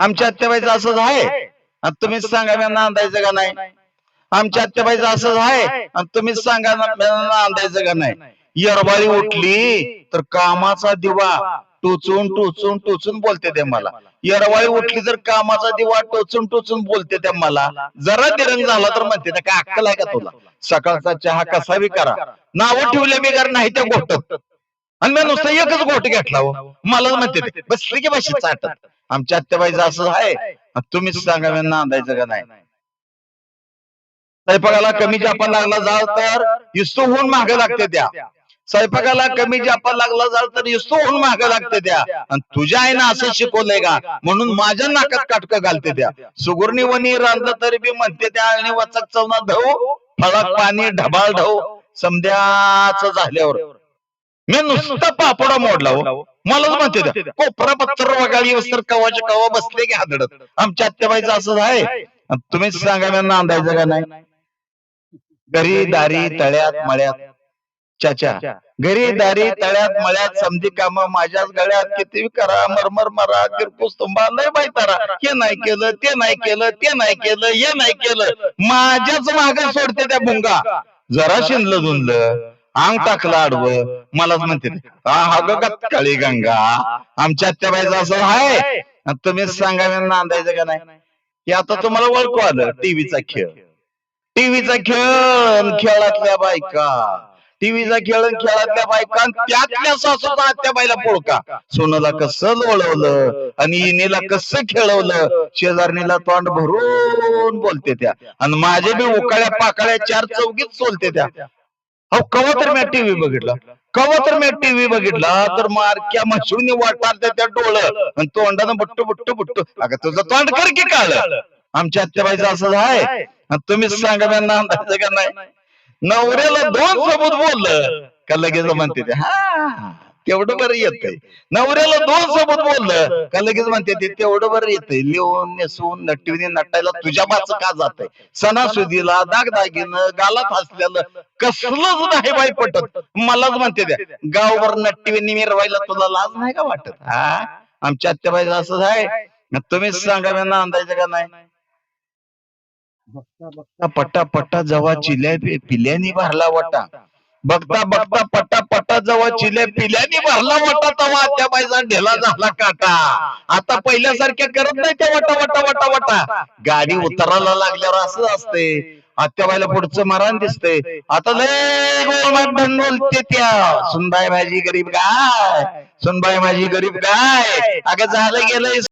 आमच्या आत्याबाईचं असंच आहे. आणि तुम्हीच सांगा मी नांदायचं का नाही? आमच्या आत्याबाईचं असंच आहे. आणि तुम्हीच सांगा ना नांदायचं का नाही? येरबाळी उठली तर कामाचा दिवा टोचून टोचून टोचून बोलते ते मला. यरवाळी उठली तर कामाचा दिवा टोचून टोचून बोलते ते मला. जरा दिरंग झाला तर म्हणते काय अक्कल आहे का तुला? सकाळचा चहा कसा बी करा. नाव ठेवले बिगार नाही त्या गोष्ट आणि मी नुसतं एकच गोट घेतला हो. मला म्हणते बसली की भाषेत चाटत. आमच्या आत्याबाईचं असं आहे. तुम्हीच सांगा नांदायचं का नाही? स्वयंपाकाला कमी जापा लागला जाल तर इस्तू होऊन माग लागते त्या स्वयंपाकाला कमी जापा लागला जाल तर इस्तू होऊन माग लागते त्या आणि तुझ्या आईनं असं शिकवलंय का? म्हणून माझ्या नाकात काटक घालते त्या सुगुरणी वनी रांधलं तरी बी म्हणते त्या आणि वचक चवना धव फळात पाणी ढबाळ ढव समद्याच झाल्यावर. मी नुसतं पापडा मोडला हो. मलाच म्हणते कोपरा पत्तर वगाळी वस्तर कवाच्या कवा बसले की हादडत. आमच्या आत्याबाईचं असंच आहे. तुम्हीच सांगा मी नांदायचं का नाही? घरी दारी तळ्यात मळ्यात चाचा. घरी दारी तळ्यात मळ्यात समधी काम माझ्याच गळ्यात किती करा मरमर मरा किरपूस तुंबा लय बाई तारा हे नाही केलं ते नाही केलं ते नाही केलं हे नाही केलं. माझ्याच माग सोडते त्या भुंगा. जरा शिनलं धुनलं अंग टाकलं आडवं. मलाच म्हणते काळी गंगा. आमच्या आत्याबाईचं असं आहे आणि तुम्हीच सांगा मी नांदायचं का नाही? की आता तुम्हाला ओळखू आलं टीव्हीचा खेळ. टीव्हीचा खेळ. खेळातल्या बायका. टीव्हीचा खेळ खेळातल्या बायका त्यातल्या सासूचा आत्या बाईला पोळका. सोनला कसं लोळवलं आणि इनीला कसं खेळवलं? शेजारणीला तोंड भरून बोलते त्या. आणि माझे बी उकाळ्या पाकाळ्या चार चौकीत सोलते त्या. अहो कवा तर मी टीव्ही बघितला. कवा तर मी टीव्ही बघितला तर मारक्या म्हशीने वाटारते त्या डोळं. आणि तोंडानं बुट्टू बुट्टू बुट्टू. अगं तुझं तोंड कर की काळ. आमच्या आत्याबाईचं असं आहे. आणि तुम्हीच सांगा त्यांना अंदाज का नाही. नवऱ्याला दोन सबूत बोललं का लगेच म्हणते ते हा तेवढं बरं येतंय. नवऱ्याला दोन सोबत बोललं का लगेच म्हणते ते तेवढं बरं येतंय. लिहून नेसून नटवीने नटायला तुझ्या माच का जातंय? सणासुदीला दागदागिनं गालात हसलेलं कसलंच नाही बाई पटत. मलाच म्हणते त्या गावभर नटवीने मिरवायला तुला लाज नाही का वाटत? हा? आमच्या आत्याबाईचं असंच आहे. तुम्हीच सांगा मी नांदायचं का नाही? बघता पट्टा पट्टा जवा चिल्या पिल्यानी भरला वटा. बघता बघता पट्टा पट्टा जवा चिल्या पिल्यानी भरला वटा तवा त्या बाईचा ढेला झाला काटा आता पहिल्यासारख्या करत नाही त्या वटा वटा वटा वटा गाडी उतरायला लागल्यावर असं असते आत्याबाईला पुढचं मरण दिसते आता लय बोलते त्या. सुनबाई माझी गरीब गाय. सुनबाई माझी गरीब गाय. अगं झालं गेलंय.